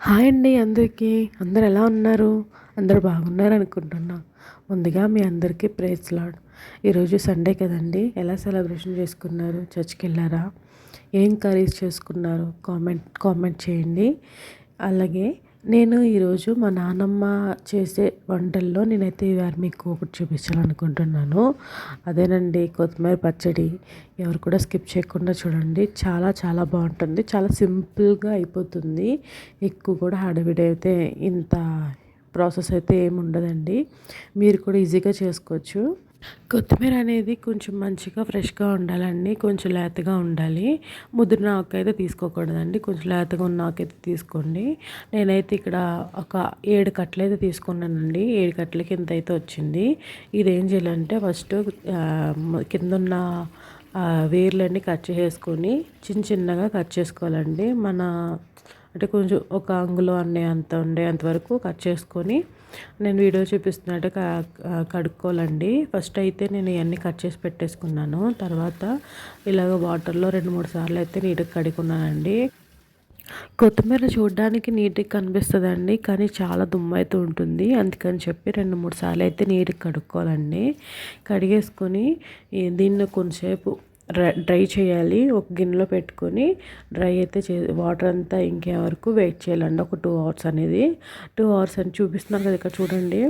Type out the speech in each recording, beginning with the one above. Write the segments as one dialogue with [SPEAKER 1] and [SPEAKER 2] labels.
[SPEAKER 1] Hi అండి అందరికీ. అందరు ఎలా ఉన్నారు? అందరు బాగున్నారు అనుకుంటున్నా. ముందుగా మీ అందరికీ ప్రేస్ లాడ్. ఈరోజు సండే కదండి. ఎలా సెలబ్రేషన్ చేసుకున్నారు? చర్చ్కి వెళ్ళారా? ఏం కర్రీస్ చేసుకున్నారు? కామెంట్ కామెంట్ చేయండి. అలాగే నేను ఈరోజు మా నాన్నమ్మ చేసే వంటల్లో నేనైతే ఇవాళ మీకు ఒకటి చూపించాలనుకుంటున్నాను. అదేనండి కొత్తిమీర పచ్చడి. ఎవరు కూడా స్కిప్ చేయకుండా చూడండి. చాలా చాలా బాగుంటుంది. చాలా సింపుల్గా అయిపోతుంది. ఎక్కువ కూడా హడావిడి అయితే ఇంత ప్రాసెస్ అయితే ఏమి ఉండదండి మీరు కూడా ఈజీగా చేసుకోవచ్చు. కొత్తిమీర అనేది కొంచెం మంచిగా ఫ్రెష్గా ఉండాలండి. కొంచెం లేతగా ఉండాలి. ముదిరిన ఆకు అయితే తీసుకోకూడదండి. కొంచెం లేతగా ఉన్న ఆకు అయితే తీసుకోండి. నేనైతే ఇక్కడ ఒక ఏడు కట్టలు అయితే తీసుకున్నానండి. ఏడు కట్టలకి ఇంత అయితే వచ్చింది. ఇది ఏం చేయాలంటే ఫస్ట్ కింద ఉన్న వేర్లన్నీ కట్ చేసుకొని చిన్న చిన్నగా కట్ చేసుకోవాలండి. మన అంటే కొంచెం ఒక అంగులో అన్నీ అంత ఉండే అంతవరకు కట్ చేసుకొని నేను వీడియో చూపిస్తున్నట్టు కడుక్కోవాలండి. ఫస్ట్ అయితే నేను ఇవన్నీ కట్ చేసి పెట్టేసుకున్నాను. తర్వాత ఇలాగ వాటర్లో రెండు మూడు సార్లు అయితే నీట్గా కడుక్కున్నానండి. కొత్తిమీర చూడడానికి నీట్గా కనిపిస్తుందండి కానీ చాలా దుమ్ము అయితే ఉంటుంది. అందుకని చెప్పి రెండు మూడు సార్లు అయితే నీట్గా కడుక్కోవాలండి. కడిగేసుకొని దీన్ని కొంచెంసేపు డ్రై చేయాలి. ఒక గిన్నెలో పెట్టుకొని డ్రై అయితే చే వాటర్ అంతా ఇంకే వరకు వెయిట్ చేయాలండి. ఒక టూ అవర్స్ అనేది. టూ అవర్స్ అని చూపిస్తున్నాను కదా ఇక్కడ చూడండి.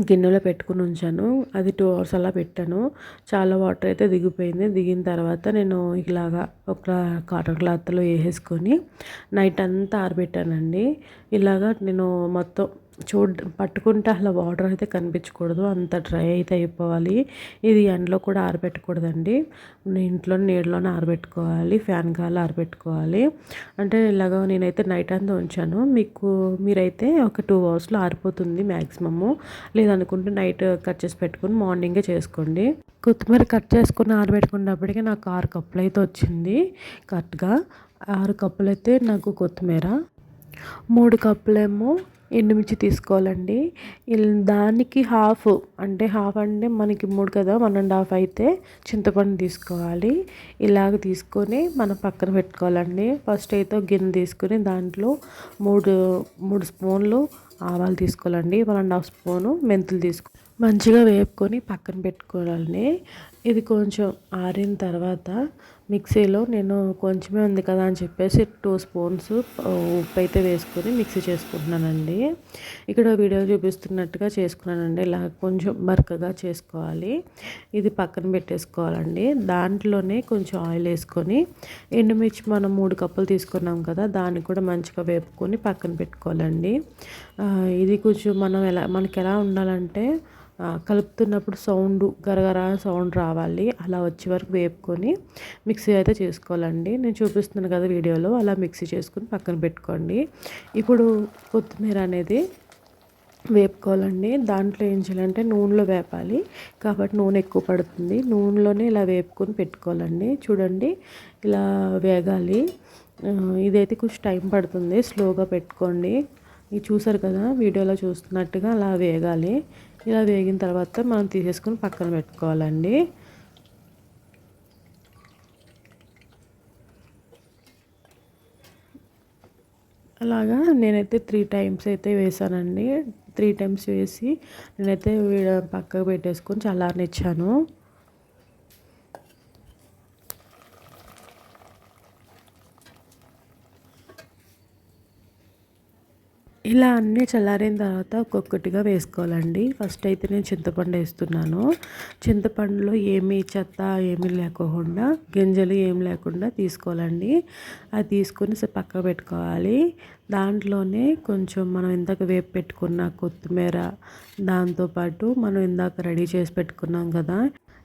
[SPEAKER 1] గిన్నెలో పెట్టుకుని ఉంచాను. అది టూ అవర్స్ అలా పెట్టాను. చాలా వాటర్ అయితే దిగిపోయింది. దిగిన తర్వాత నేను ఇలాగా ఒక కాటన్ క్లాత్లో వేసేసుకొని నైట్ అంతా ఆరబెట్టానండి. ఇలాగా నేను మొత్తం చూడ పట్టుకుంటే అసలు వాటర్ అయితే కనిపించకూడదు. అంత డ్రై అయితే అయిపోవాలి. ఇది ఎండలో కూడా ఆరబెట్టకూడదండి. ఇంట్లో నీళ్ళలోనే ఆరబెట్టుకోవాలి. ఫ్యాన్ గాలి ఆరబెట్టుకోవాలి. అంటే ఇలాగ నేనైతే నైట్ అంతా ఉంచాను. మీకు మీరైతే ఒక టూ అవర్స్లో ఆరిపోతుంది మ్యాక్సిమము లేదనుకుంటే నైట్ కట్ చేసి పెట్టుకుని మార్నింగే చేసుకోండి. కొత్తిమీర కట్ చేసుకుని ఆరబెట్టుకున్నప్పటికీ నాకు ఆరు కప్పులు అయితే వచ్చింది. కరెక్ట్గా ఆరు కప్పులు అయితే నాకు కొత్తిమీర. మూడు కప్పులేమో ఎండుమిర్చి తీసుకోవాలండి. దానికి హాఫ్ అంటే హాఫ్ అంటే మనకి మూడు కదా వన్ అండ్ హాఫ్ అయితే చింతపండు తీసుకోవాలి. ఇలాగ తీసుకొని మనం పక్కన పెట్టుకోవాలండి. ఫస్ట్ అయితే గిన్నె తీసుకొని దాంట్లో మూడు మూడు స్పూన్లు ఆవాలు తీసుకోవాలండి. వన్ అండ్ హాఫ్ స్పూను మెంతులు తీసుకో మంచిగా వేపుకొని పక్కన పెట్టుకోవాలండి. ఇది కొంచెం ఆరిన తర్వాత మిక్సీలో నేను కొంచెమే ఉంది కదా అని చెప్పేసి టూ స్పూన్స్ ఉప్పు అయితే వేసుకొని మిక్సీ చేసుకుంటున్నానండి. ఇక్కడ వీడియో చూపిస్తున్నట్టుగా చేసుకున్నానండి. ఇలా కొంచెం మరకగా చేసుకోవాలి. ఇది పక్కన పెట్టేసుకోవాలండి. దాంట్లోనే కొంచెం ఆయిల్ వేసుకొని ఎండుమిర్చి మనం మూడు కప్పులు తీసుకున్నాం కదా దాన్ని కూడా మంచిగా వేపుకొని పక్కన పెట్టుకోవాలండి. ఇది కొంచెం మనం ఎలా మనకి ఎలా ఉండాలంటే కలుపుతున్నప్పుడు సౌండ్ గరగర సౌండ్ రావాలి. అలా వచ్చే వరకు వేపుకొని మిక్సీ అయితే చేసుకోవాలండి. నేను చూపిస్తున్నాను కదా వీడియోలో అలా మిక్సీ చేసుకుని పక్కన పెట్టుకోండి. ఇప్పుడు కొత్తిమీర అనేది వేపుకోవాలండి. దాంట్లో ఏం చేయాలంటే నూనెలో వేపాలి. కాబట్టి నూనె ఎక్కువ పడుతుంది. నూనెలోనే ఇలా వేపుకొని పెట్టుకోవాలండి. చూడండి ఇలా వేగాలి. ఇదైతే కొంచెం టైం పడుతుంది. స్లోగా పెట్టుకోండి. ఇది చూసారు కదా వీడియోలో చూస్తున్నట్టుగా అలా వేగాలి. ఇలా వేగిన తర్వాత మనం తీసేసుకుని పక్కన పెట్టుకోవాలండి. అలాగా నేనైతే త్రీ టైమ్స్ అయితే వేసానండి త్రీ టైమ్స్ వేసి నేనైతే పక్కకు పెట్టేసుకొని చల్లారనిచ్చాను. ఇలా అన్నీ చల్లారిన తర్వాత ఒక్కొక్కటిగా వేసుకోవాలండి. ఫస్ట్ అయితే నేను చింతపండు వేస్తున్నాను. చింతపండులో ఏమీ చెత్త ఏమీ లేకోకుండా గింజలు ఏం లేకుండా తీసుకోవాలండి. అది తీసుకొని పక్క పెట్టుకోవాలి. దాంట్లోనే కొంచెం మనం ఇందాక వేపు పెట్టుకున్న కొత్తిమీర దాంతోపాటు మనం ఇందాక రెడీ చేసి పెట్టుకున్నాం కదా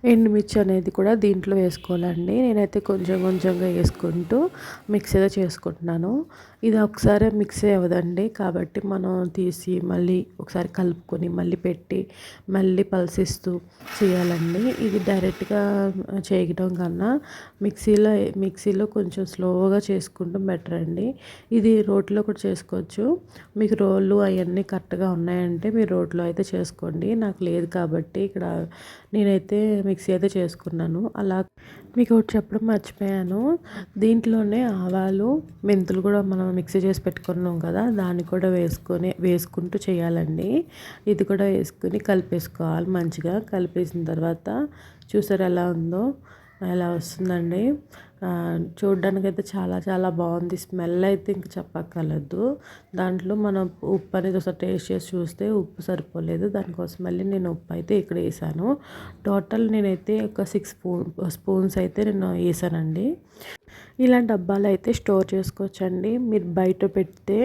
[SPEAKER 1] ఎండుమిర్చి అనేది కూడా దీంట్లో వేసుకోవాలండి. నేనైతే కొంచెం కొంచెంగా వేసుకుంటూ మిక్సీగా చేసుకుంటున్నాను. ఇది ఒకసారి మిక్సీ అవ్వదండి. కాబట్టి మనం తీసి మళ్ళీ ఒకసారి కలుపుకొని మళ్ళీ పెట్టి మళ్ళీ పల్సిస్తూ చేయాలండి. ఇది డైరెక్ట్గా చేయడం కన్నా మిక్సీలో మిక్సీలో కొంచెం స్లోగా చేసుకుంటూ బెటర్ అండి ఇది రోట్లో కూడా చేసుకోవచ్చు. మీకు రోళ్ళు అవన్నీ కరెక్ట్గా ఉన్నాయంటే మీరు రోట్లో అయితే చేసుకోండి. నాకు లేదు కాబట్టి ఇక్కడ నేనైతే మిక్సీ అయితే చేసుకున్నాను. అలా మీకు ఒకటి చెప్పడం మర్చిపోయాను. దీంట్లోనే ఆవాలు మెంతులు కూడా మనం మిక్సీ చేసి పెట్టుకున్నాం కదా దాన్ని కూడా వేసుకొని వేసుకుంటూ చేయాలండి. ఇది కూడా వేసుకుని కలిపేసుకోవాలి మంచిగా. కలిపేసిన తర్వాత చూసారు ఎలా ఉందో? ఎలా వస్తుందండి? చూడ్డానికి అయితే చాలా చాలా బాగుంది. స్మెల్ అయితే ఇంక చెప్పక్కర్లేదు. దాంట్లో మనం ఉప్పు అనేది ఒకసారి టేస్ట్ చేసి చూస్తే ఉప్పు సరిపోలేదు. దానికోసం మళ్ళీ నేను ఉప్పు అయితే ఇక్కడ వేసాను. టోటల్ నేనైతే ఒక సిక్స్ స్పూన్ స్పూన్స్ అయితే నేను వేసానండి. ఇలాంటి డబ్బాలు అయితే స్టోర్ చేసుకోవచ్చండి. మీరు బయట పెడితే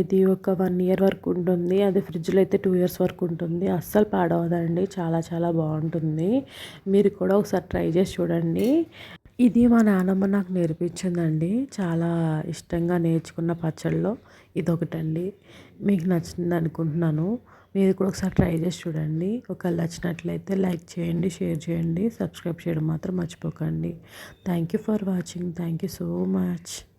[SPEAKER 1] ఇది ఒక వన్ ఇయర్ వరకు ఉంటుంది. అది ఫ్రిడ్జ్లో అయితే టూ ఇయర్స్ వరకు ఉంటుంది. అస్సలు పాడవదండి. చాలా చాలా బాగుంటుంది. మీరు కూడా ఒకసారి ట్రై చేసి చూడండి. ఇది మా నానమ్మ నాకు నేర్పించిందండి. చాలా ఇష్టంగా నేర్చుకున్న పచ్చళ్ళలో ఇదొకటండి. మీకు నచ్చింది అనుకుంటున్నాను. మీరు కూడా ఒకసారి ట్రై చేసి చూడండి. ఒకవేళ నచ్చినట్లయితే లైక్ చేయండి షేర్ చేయండి. సబ్స్క్రైబ్ చేయడం మాత్రం మర్చిపోకండి. Thank you for watching. Thank you so much.